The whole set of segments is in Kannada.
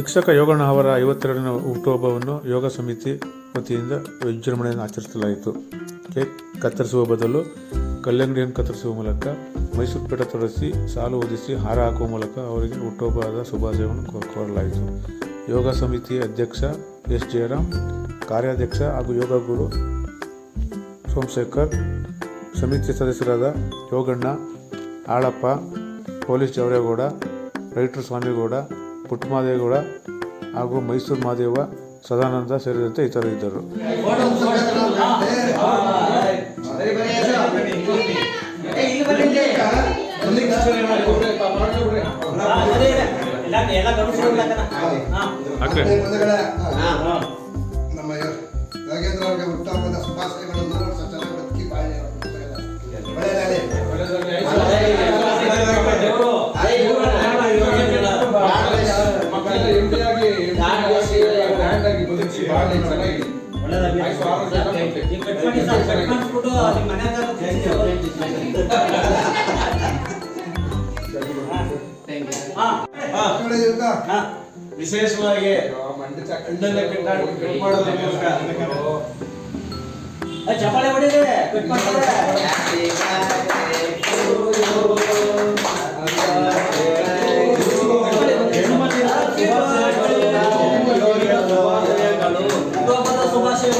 ಶಿಕ್ಷಕ ಯೋಗಣ್ಣ ಅವರ ಐವತ್ತೆರಡನೇ ಹುಟ್ಟುಹಬ್ಬವನ್ನು ಯೋಗ ಸಮಿತಿ ವತಿಯಿಂದ ವಿಜೃಂಭಣೆಯನ್ನು ಆಚರಿಸಲಾಯಿತು. ಕೇಕ್ ಕತ್ತರಿಸುವ ಬದಲು ಕಲ್ಲಂಗಡಿಯನ್ನು ಕತ್ತರಿಸುವ ಮೂಲಕ ಮೈಸೂರು ಪೇಟ ತೊಡಸಿ ಸಾಲು ಓದಿಸಿ ಹಾರ ಹಾಕುವ ಮೂಲಕ ಅವರಿಗೆ ಹುಟ್ಟುಹಬ್ಬದ ಶುಭಾಶಯವನ್ನು ಕೋರಲಾಯಿತು. ಯೋಗ ಸಮಿತಿ ಅಧ್ಯಕ್ಷ ಎಸ್. ಜಯರಾಮ್ ಕಾರ್ಯಾಧ್ಯಕ್ಷ ಹಾಗೂ ಯೋಗ ಗುರು ಸೋಮಶೇಖರ್, ಸಮಿತಿ ಸದಸ್ಯರಾದ ಯೋಗಣ್ಣ, ಆಳಪ್ಪ, ಪೊಲೀಸ್ ಜವರೇಗೌಡ, ರೈಟರ್ ಸ್ವಾಮಿಗೌಡ ಪುಟ್ಟಮಾದೇಗೌಡ ಹಾಗೂ ಮೈಸೂರು ಮಹಾದೇವ ಸದಾನಂದ ಸೇರಿದಂತೆ ಹಾಕ್ರಿ. ಮುಂದಗಡೆ ನಮ್ಮ ಯೋಗೇಂದ್ರ ಅವರಿಗೆ ಸುಭಾಷಣೆಗಳನ್ನು ಸಚಿವ ಬದುಕಿ ಬಾಳಿ ವಿಶೇಷವಾಗಿ ಮಂಡಿ ಕಟ್ಟಾಡಿ ಕಟ್ ಮಾಡೋದ್ರ ಮೂಲಕ ಚಪ್ಪಾಳೆ ಹೊಡಿರಿ. ಕಟ್ ಮಾಡ್ತಾರೆ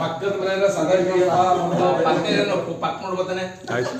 ಪಕ್ಕದ ಮನೆಯಲ್ಲ ಸದಾ ಪಕ್ಕ ನೋಡ್ಬೋತಾನೆ ಆಯ್ತು.